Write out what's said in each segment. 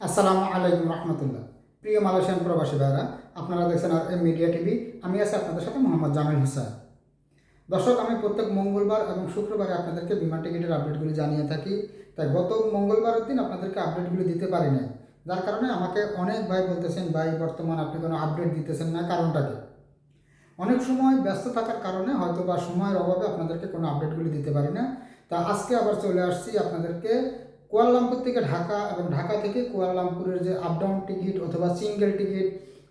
আসসালামু আলাইকুম রহমতুল্লাহ। প্রিয় মালয়েশিয়ান প্রবাসী ভাইরা আপনারা দেখছেন আর এম মিডিয়া টিভি। আমি আছি আপনাদের সাথে মোহাম্মদ জামিল হোসেন। দর্শক, আমি প্রত্যেক মঙ্গলবার এবং শুক্রবারে আপনাদেরকে বিমান টিকিটের আপডেটগুলি জানিয়ে থাকি। তাই গত মঙ্গলবারের দিন আপনাদেরকে আপডেটগুলি দিতে পারি নাই। যার কারণে আমাকে অনেক ভাই বলতেছেন, ভাই, বর্তমান আপনি কোনো আপডেট দিতেছেন না কারণটা কি অনেক সময় ব্যস্ত থাকার কারণে হয়তো বা সময়ের অভাবে আপনাদেরকে কোনো আপডেটগুলি দিতে পারি না। তা আজকে আবার চলে আসছি আপনাদেরকে কুয়ালালামপুর থেকে ঢাকা এবং ঢাকা থেকে কুয়ালালামপুরের যে আপ ডাউন টিকিট অথবা সিঙ্গেল টিকিট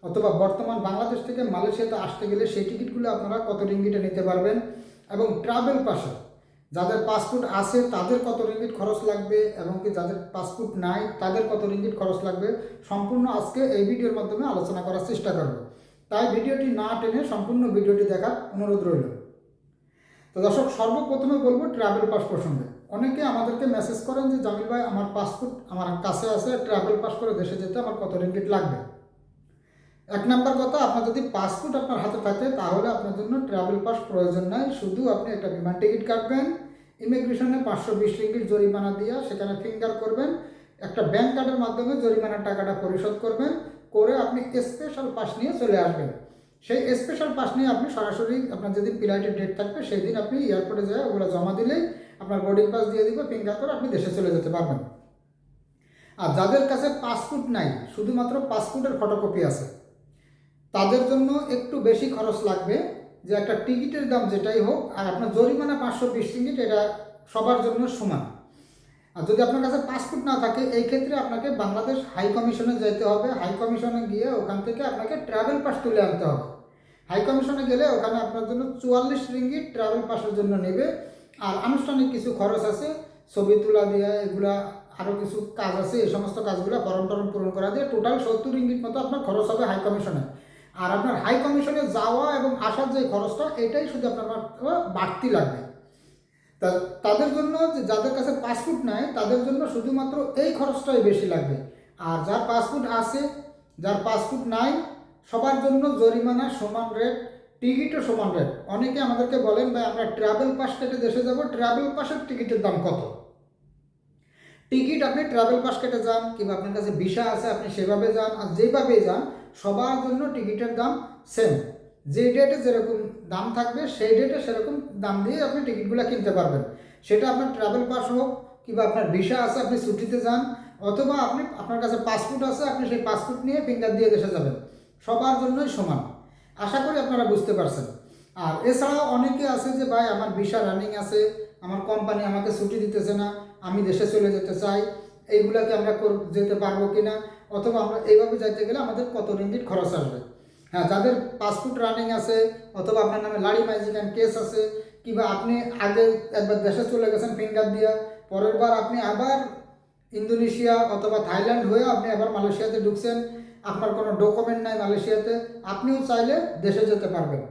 অথবা বর্তমান বাংলাদেশ থেকে মালয়েশিয়াতে আসতে গেলে সেই টিকিটগুলো আপনারা কত রিঙ্গিটে নিতে পারবেন এবং ট্রাভেল পাশে যাদের পাসপোর্ট আছে তাদের কত রিঙ্গিট খরচ লাগবে এবং কি যাদের পাসপোর্ট নাই তাদের কত রিঙ্গিট খরচ লাগবে সম্পূর্ণ আজকে এই ভিডিওর মাধ্যমে আলোচনা করার চেষ্টা করব। তাই ভিডিওটি না টেনে সম্পূর্ণ ভিডিওটি দেখার অনুরোধ রইল। তো দর্শক সর্বপ্রথমে বলব ট্রাভেল পাস প্রসঙ্গে। অনেকে আমাদেরকে মেসেজ করেন যে, জামিল ভাই, আমার পাসপোর্ট আমার কাছে আছে ট্রাভেল পাস করে দেশে যেতে আমার কত রিঙ্গিট লাগবে? এক নাম্বার কথা, আপনার যদি পাসপোর্ট আপনার হাতে থাকে, তাহলে আপনার জন্য ট্রাভেল পাস প্রয়োজন নাই। শুধু আপনি একটা বিমান টিকিট কাটবেন ইমিগ্রেশনে পাঁচশো বিশ রিঙ্গিট জরিমানা দিয়ে সেখানে ফিঙ্গার করবেন, একটা ব্যাংক কার্ডের মাধ্যমে জরিমানার টাকাটা পরিশোধ করবেন, করে আপনি স্পেশাল পাস নিয়ে চলে আসবেন। সেই স্পেশাল পাস নিয়ে আপনি সরাসরি আপনার যেদিন ফ্লাইটের ডেট থাকবে সেই দিন আপনি এয়ারপোর্টে যায় ওগুলো জমা দিলেই আপনার বোর্ডিং পাস দিয়ে দিবে ফিঙ্গার করে আপনি দেশে চলে যেতে পারবেন। আর যাদের কাছে পাসপোর্ট নাই, শুধুমাত্র পাসপোর্টের ফটোকপি আছে, তাদের জন্য একটু বেশি খরচ লাগবে যে একটা টিকিটের দাম যেটাই হোক, আর আপনার জরিমানা পাঁচশো বিশ টিকিট, এটা সবার জন্য সমান। আর যদি আপনার কাছে পাসপোর্ট না থাকে, এই ক্ষেত্রে আপনাকে বাংলাদেশ হাই কমিশনে যেতে হবে। হাই কমিশনে গিয়ে ওখান থেকে আপনাকে ট্রাভেল পাস তুলে আনতে হবে। হাই কমিশনে গেলে ওখানে আপনার জন্য চুয়াল্লিশ রিঙ্গিট ট্রাভেল পাসের জন্য নেবে। আর আনুষ্ঠানিক কিছু খরচ আছে, ছবি তোলা দিয়ে, এগুলা আরও কিছু কাজ আছে, এই সমস্ত কাজগুলো ফর্ম টরম পূরণ করা দিয়ে টোটাল সত্তর রিঙ্গিট মতো আপনার খরচ হবে হাই কমিশনে আর আপনার হাই কমিশনে যাওয়া এবং আসার যে খরচটা, এটাই শুধু আপনার বাড়তি লাগবে। তা, তাদের জন্য যাদের কাছে পাসপোর্ট নাই, তাদের জন্য শুধুমাত্র এই খরচটাই বেশি লাগবে। আর যার পাসপোর্ট আছে, যার পাসপোর্ট নাই, সবার জন্য জরিমানা সমান রেট টিকিটও সমান রেট অনেকে আমাদেরকে বলেন, ভাই, আমরা ট্রাভেল পাস কেটে দেশে যাব ট্রাভেল পাসের টিকিটের দাম কত? টিকিট আপনি ট্রাভেল পাস কেটে যান, কিংবা আপনার কাছে ভিসা আছে, আপনি সেভাবে যান, আর যেভাবেই যান, সবার জন্য টিকিটের দাম সেম যে ডেটে যেরকম দাম থাকবে, সেই ডেটে সেরকম দাম দিয়ে আপনি টিকিটগুলো কিনতে পারবেন। সেটা আপনার ট্রাভেল পাস হোক, কিংবা আপনার ভিসা আছে, আপনি ছুটিতে যান, অথবা আপনি, আপনার কাছে পাসপোর্ট আছে, আপনি সেই পাসপোর্ট নিয়ে ফিঙ্গার দিয়ে দেশে যাবেন। সবার জন্যই সমান। আশা করি আপনারা বুঝতে পারছেন। আর এছাড়াও অনেকে আছে যে, ভাই, আমার ভিসা রানিং আছে, আমার কোম্পানি আমাকে ছুটি দিতেছে না, আমি দেশে চলে যেতে চাই, এইগুলাকে আমরা যেতে পারব কি না অথবা আমরা এইভাবে যাইতে গেলে আমাদের কত রিঙ্গিট খরচ আসবে। হ্যাঁ যাদের পাসপোর্ট রানিং আছে, অথবা আপনার নামে লাড়ি ম্যাজিকান কেস আছে, কিংবা আপনি আগে একবার দেশে চলে গেছেন ফিঙ্গার দিয়া, পরের বার আপনি আবার ইন্দোনেশিয়া অথবা থাইল্যান্ড হয়ে আপনি আবার মালয়েশিয়াতে ঢুকছেন আপনার কোনো ডকুমেন্ট নাই মালয়েশিয়াতে, আপনিও চাইলে দেশে যেতে পারবেন।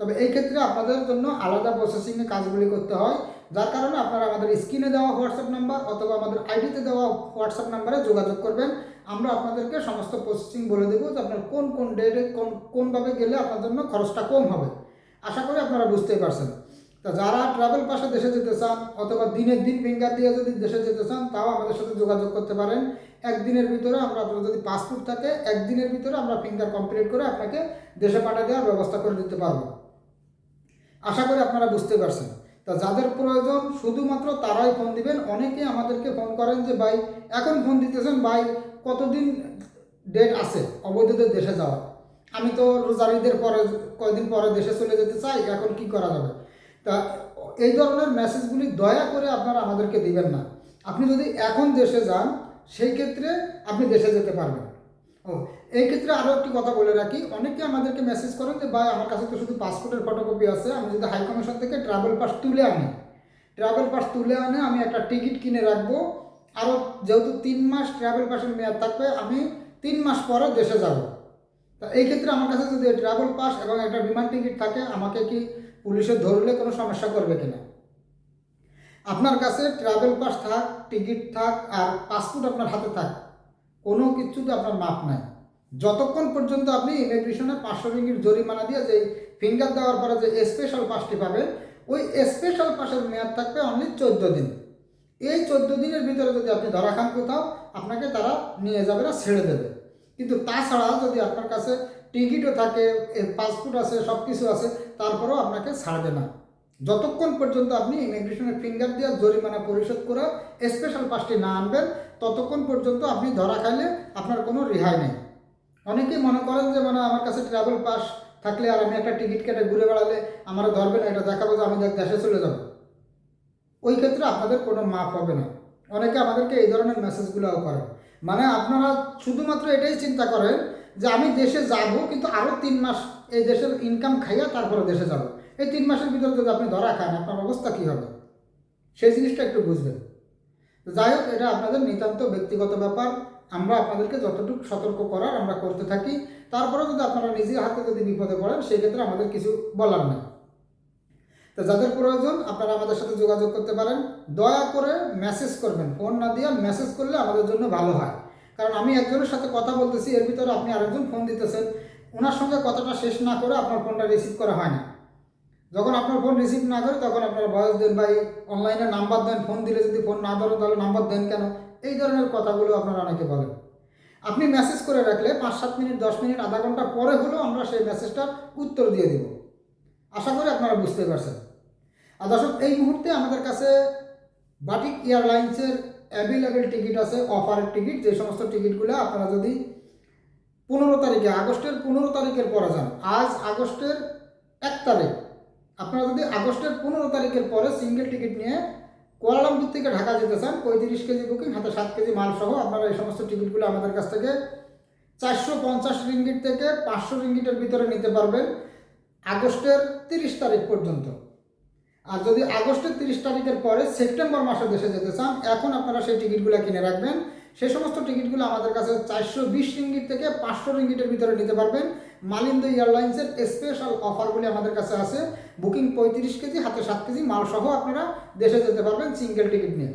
তবে এই ক্ষেত্রে আপনাদের জন্য আলাদা প্রসেসিংয়ে কাজগুলি করতে হয়, যার কারণে আপনারা আমাদের স্ক্রিনে দেওয়া হোয়াটসঅ্যাপ নাম্বার অথবা আমাদের আইডিতে দেওয়া হোয়াটসঅ্যাপ নাম্বারে যোগাযোগ করবেন। আমরা আপনাদেরকে সমস্ত প্রসেসিং বলে দেবো যে আপনার কোন কোন ডেটে কোন কোনভাবে গেলে আপনার জন্য খরচটা কম হবে। আশা করি আপনারা বুঝতেই পারছেন। তা যারা ট্রাভেল পাশে দেশে যেতে চান অথবা দিনের দিন ফিঙ্গার দিয়ে যদি দেশে যেতে চান, তাও আমাদের সাথে যোগাযোগ করতে পারেন। একদিনের ভিতরে আমরা আপনার যদি পাসপোর্ট থাকে, একদিনের ভিতরে আমরা ফিঙ্গার কমপ্লিট করে আপনাকে দেশে পাঠিয়ে দেওয়ার ব্যবস্থা করে দিতে পারব। আশা করি আপনারা বুঝতে পারছেন। তা যাদের প্রয়োজন, শুধুমাত্র তারাই ফোন দিবেন। অনেকে আমাদেরকে ফোন করেন যে, ভাই, এখন ফোন দিতেছেন, ভাই, কতদিন ডেট আছে অবৈধদের দেশে যাওয়া আমি তো রোজার ঈদের পরে কয়েকদিন পরে দেশে চলে যেতে চাই, এখন কি করা যাবে? তা এই ধরনের মেসেজগুলি দয়া করে আপনারা আমাদেরকে দিবেন না। আপনি যদি এখন দেশে যান, সেই ক্ষেত্রে আপনি দেশে যেতে পারবেন। ও এই ক্ষেত্রে আরও একটি কথা বলে রাখি। অনেকে আমাদেরকে মেসেজ করেন যে, ভাই, আমার কাছে তো শুধু পাসপোর্টের ফটোকপি আছে। আমি যদি হাই কমিশন থেকে ট্রাভেল পাস তুলে আনি ট্রাভেল পাস তুলে আনে, আমি একটা টিকিট কিনে রাখব। আরও যেহেতু তিন মাস ট্রাভেল পাসের মেয়াদ থাকবে, আমি তিন মাস পরে দেশে যাব। তা এই ক্ষেত্রে আমার কাছে যদি ট্রাভেল পাস এবং একটা বিমান টিকিট থাকে, আমাকে কি পুলিশে ধরলে কোনো সমস্যা করবে কিনা? আপনার কাছে ট্রাভেল পাস থাক টিকিট থাক, আর পাসপোর্ট আপনার হাতে থাক, কোনো কিছুতে আপনার মাপ নাই। যতক্ষণ পর্যন্ত আপনি ইমিগ্রেশনে পাঁচশো রিঙ্গির জরিমানা দিয়ে যে ফিঙ্গার দেওয়ার পরে যে স্পেশাল পাসটি পাবেন, ওই স্পেশাল পাসের মেয়াদ থাকবে অনলি চোদ্দ দিন। এই চোদ্দ দিনের ভিতরে যদি আপনি ধরা খান কোথাও, আপনাকে তারা নিয়ে যাবে না, ছেড়ে দেবে। কিন্তু তাছাড়া যদি আপনার কাছে টিকিটও থাকে পাসপোর্ট আছে সব কিছু আছে, তারপরেও আপনাকে ছাড়বে না। যতক্ষণ পর্যন্ত আপনি ইমিগ্রেশনের ফিঙ্গার দিয়ে জরিমানা পরিশোধ করে স্পেশাল পাসটি না আনবেন, ততক্ষণ পর্যন্ত আপনি ধরা খাইলে আপনার কোনো রেহাই নেই। অনেকেই মনে করেন যে মানে আমার কাছে ট্রাভেল পাস থাকলে আর আমি একটা টিকিট কেটে ঘুরে বেড়ালে আমার ধরবে না, এটা দেখাবো যে আমি দেশে চলে যাব। ওই ক্ষেত্রে আপনাদের কোনো মাপ হবে না। অনেকে আমাদেরকে এই ধরনের মেসেজগুলোও করেন। মানে আপনারা শুধুমাত্র এটাই চিন্তা করেন যে আমি দেশে যাব, কিন্তু আরও তিন মাস এই দেশের ইনকাম খাইয়া তারপরে দেশে যাব। এই তিন মাসের ভিতরে যদি আপনি ধরা খান, আপনার অবস্থা কী হবে? সেই জিনিসটা একটু বুঝবেন। যাই হোক, এটা আপনাদের নিতান্ত ব্যক্তিগত ব্যাপার। আমরা আপনাদেরকে যতটুকু সতর্ক করার আমরা করতে থাকি। তারপরেও যদি আপনারা নিজের হাতে যদি বিপদে পড়েন সেই ক্ষেত্রে আমাদের কিছু বলার নেই। তো যাদের প্রয়োজন, আপনারা আমাদের সাথে যোগাযোগ করতে পারেন। দয়া করে মেসেজ করবেন। ফোন না দিয়ে মেসেজ করলে আমাদের জন্য ভালো হয়। কারণ আমি একজনের সাথে কথা বলতেছি, এর ভিতরে আপনি আরেকজন ফোন দিতেছেন ওনার সঙ্গে কথাটা শেষ না করে আপনার ফোনটা রিসিভ করা হয় না। যখন আপনার ফোন রিসিভ না করে, তখন আপনারা বয়স দেন, ভাই অনলাইনে নাম্বার দেন ফোন দিলে যদি ফোন না ধরো, তাহলে নাম্বার দেন কেন? এই ধরনের কথাগুলো আপনারা অনেকে বলেন। আপনি মেসেজ করে রাখলে পাঁচ, সাত মিনিট, দশ মিনিট, আধা ঘণ্টা পরে হলেও আমরা সেই মেসেজটার উত্তর দিয়ে দিব। আশা করি আপনারা বুঝতে পারছেন। আর দর্শক, এই মুহূর্তে আমাদের কাছে বাটিক এয়ারলাইন্সের অ্যাভেলেবেল টিকিট আছে অফারের টিকিট যে সমস্ত টিকিটগুলো আপনারা যদি পনেরো তারিখে, আগস্টের পনেরো তারিখের পরে যান, আজ আগস্টের এক তারিখ, আপনারা যদি আগস্টের পনেরো তারিখের পরে সিঙ্গেল টিকিট নিয়ে কুয়ালালামপুর থেকে ঢাকা যেতে চান, পঁয়ত্রিশ কেজি বুকিং হাতে সাত কেজি মাল সহ আপনারা এই সমস্ত টিকিটগুলো আমাদের কাছ থেকে চারশো পঞ্চাশ রিঙ্গিট থেকে পাঁচশো রিঙ্গিটের ভিতরে নিতে পারবেন আগস্টের তিরিশ তারিখ পর্যন্ত। আর যদি আগস্টের তিরিশ তারিখের পরে সেপ্টেম্বর মাসে দেশে যেতে চান, এখন আপনারা সেই টিকিটগুলো কিনে রাখবেন। সে সমস্ত টিকিটগুলো আমাদের কাছে চারশো বিশ রিঙ্গিট থেকে পাঁচশো রিঙ্গিটের ভিতরে নিতে পারবেন। মালিন্দ এয়ারলাইন্সের স্পেশাল অফারগুলি আমাদের কাছে আছে। বুকিং পঁয়ত্রিশ কেজি, হাতে সাত কেজি মাল সহ আপনারা দেশে যেতে পারবেন সিঙ্গেল টিকিট নিয়ে।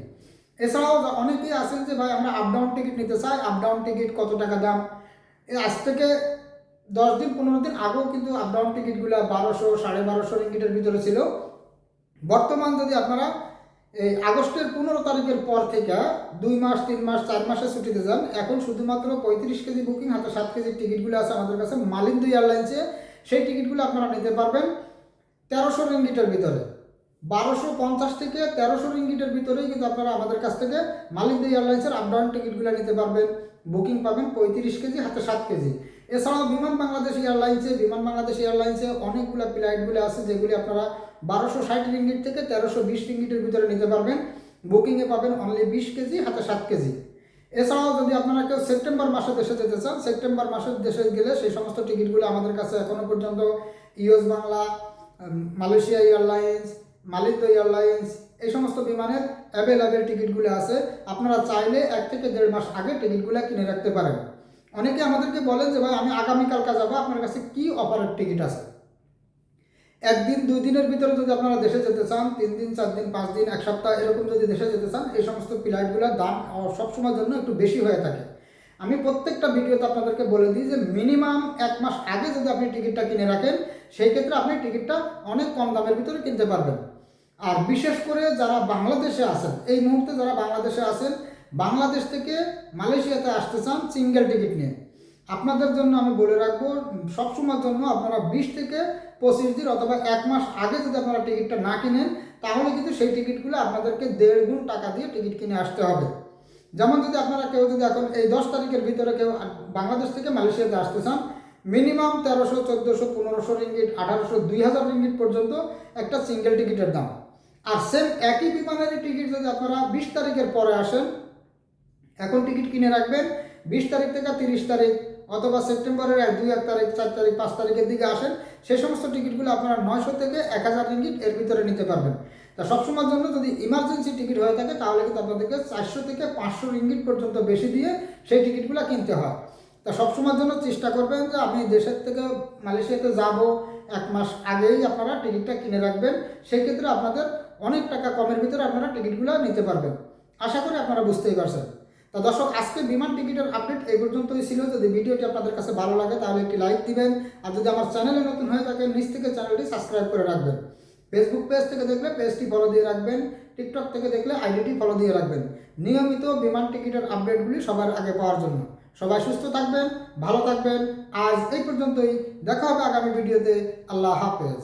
এছাড়াও অনেকেই আছেন যে, ভাই, আমরা আপডাউন টিকিট নিতে চাই। আপডাউন টিকিট কত টাকা দাম? আজ থেকে দশ দিন, পনেরো দিন আগেও কিন্তু আপডাউন টিকিটগুলো বারোশো, সাড়ে বারোশো রিঙ্গিটের ভিতরে ছিল। বর্তমান যদি আপনারা এই আগস্টের পনেরো তারিখের পর থেকে দুই মাস, তিন মাস, চার মাসে ছুটিতে যান, এখন শুধুমাত্র পঁয়ত্রিশ কেজি বুকিং, হাতে সাত কেজির টিকিটগুলো আছে আমাদের কাছে, মালিন্দু এয়ারলাইন্সে সেই টিকিটগুলো আপনারা নিতে পারবেন তেরোশো রিঙ্গিটের ভিতরে। বারোশো পঞ্চাশ থেকে তেরোশো রিঙ্গিটের ভিতরেই কিন্তু আপনারা আমাদের কাছ থেকে মালিন্দু এয়ারলাইন্সের আপ ডাউন টিকিটগুলো নিতে পারবেন। বুকিং পাবেন পঁয়ত্রিশ কেজি, হাতে সাত কেজি। এছাড়াও বিমান বাংলাদেশ এয়ারলাইন্সে, বিমান বাংলাদেশ এয়ারলাইন্সে অনেকগুলো ফ্লাইটগুলো আছে, যেগুলি আপনারা বারোশো ষাট রিঙ্গিট থেকে তেরোশো বিশ রিঙ্গিটের ভিতরে নিতে পারবেন। বুকিংয়ে পাবেন অনলি বিশ কেজি, হাতে সাত কেজি। এছাড়াও যদি আপনারা কেউ সেপ্টেম্বর মাসে দেশে যেতে চান, সেপ্টেম্বর মাসের দেশে গেলে সেই সমস্ত টিকিটগুলো আমাদের কাছে এখনও পর্যন্ত ইউএস বাংলা মালয়েশিয়া এয়ারলাইন্স মালিত এয়ারলাইন্স, এই সমস্ত বিমানের অ্যাভেলেবেল টিকিটগুলো আছে। আপনারা চাইলে এক থেকে দেড় মাস আগে টিকিটগুলো কিনে রাখতে পারেন। অনেকে আমাদেরকে বলেন যে, ভাই, আমি আগামীকালকা যাব, আপনার কাছে কি অফারের টিকিট আছে? একদিন, দুই দিনের ভিতরে যদি আপনারা দেশে যেতে চান, তিন দিন, চার দিন, পাঁচ দিন, এক সপ্তাহ, এরকম যদি দেশে যেতে চান, এই সমস্ত ফ্লাইটগুলোর দাম সবসময়ের জন্য একটু বেশি হয়ে থাকে। আমি প্রত্যেকটা ভিডিওতে আপনাদেরকে বলে দিই যে, মিনিমাম এক মাস আগে যদি আপনি টিকিটটা কিনে রাখেন, সেই ক্ষেত্রে আপনি টিকিটটা অনেক কম দামের ভিতরে কিনতে পারবেন। আর বিশেষ করে যারা বাংলাদেশে আছেন, এই মুহূর্তে যারা বাংলাদেশে আছেন বাংলাদেশ থেকে মালয়েশিয়াতে আসতে চান সিঙ্গেল টিকিট নিয়ে। আপনাদের জন্য আমি বলে রাখব, সবসময়ের জন্য আপনারা বিশ থেকে পঁচিশ দিন অথবা এক মাস আগে যদি আপনারা টিকিটটা না কিনেন, তাহলে কিন্তু সেই টিকিটগুলো আপনাদেরকে দেড় গুণ টাকা দিয়ে টিকিট কিনে আসতে হবে। যেমন যদি আপনারা কেউ যদি এখন এই দশ তারিখের ভিতরে কেউ বাংলাদেশ থেকে মালয়েশিয়াতে আসতে চান, মিনিমাম তেরোশো, চোদ্দোশো, পনেরোশো রিঙ্গিট, আঠারোশো, দুই হাজার রিঙ্গিট পর্যন্ত একটা সিঙ্গেল টিকিটের দাম। আর সেম একই বিমানের টিকিট যদি আপনারা বিশ তারিখের পরে আসেন এখন টিকিট কিনে রাখবেন, বিশ তারিখ থেকে তিরিশ তারিখ অথবা সেপ্টেম্বরের এক, দুই, এক তারিখ, চার তারিখ, পাঁচ তারিখের দিকে আসেন সেই সমস্ত টিকিটগুলো আপনারা নয়শো থেকে এক হাজার রিঙ্গিট এর ভিতরে নিতে পারবেন। তা সবসময়ের জন্য যদি ইমার্জেন্সি টিকিট হয়ে থাকে, তাহলে কিন্তু আপনাদেরকে চারশো থেকে পাঁচশো রিঙ্গিট পর্যন্ত বেশি দিয়ে সেই টিকিটগুলো কিনতে হয়। তা সবসময়ের জন্য চেষ্টা করবেন যে আপনি দেশের থেকে মালয়েশিয়াতে যাব, এক মাস আগেই আপনারা টিকিটটা কিনে রাখবেন সেই ক্ষেত্রে আপনাদের অনেক টাকা কমের ভিতরে আপনারা টিকিটগুলো নিতে পারবেন। আশা করি আপনারা বুঝতেই পারছেন। তা দর্শক আজকে বিমান টিকিটের আপডেট এই পর্যন্তই ছিল। যদি ভিডিওটি আপনাদের কাছে ভালো লাগে, তাহলে একটি লাইক দিবেন। আর যদি আমার চ্যানেলে নতুন হয়ে থাকে নিচ থেকে চ্যানেলটি সাবস্ক্রাইব করে রাখবেন। ফেসবুক পেজ থেকে দেখলে পেজটি ফলো দিয়ে রাখবেন। টিকটক থেকে দেখলে আইডিটি ফলো দিয়ে রাখবেন। নিয়মিত বিমান টিকিটের আপডেটগুলি সবার আগে পাওয়ার জন্য। সবাই সুস্থ থাকবেন, ভালো থাকবেন। আজ এই পর্যন্তই। দেখা হবে আগামী ভিডিওতে। আল্লাহ হাফেজ।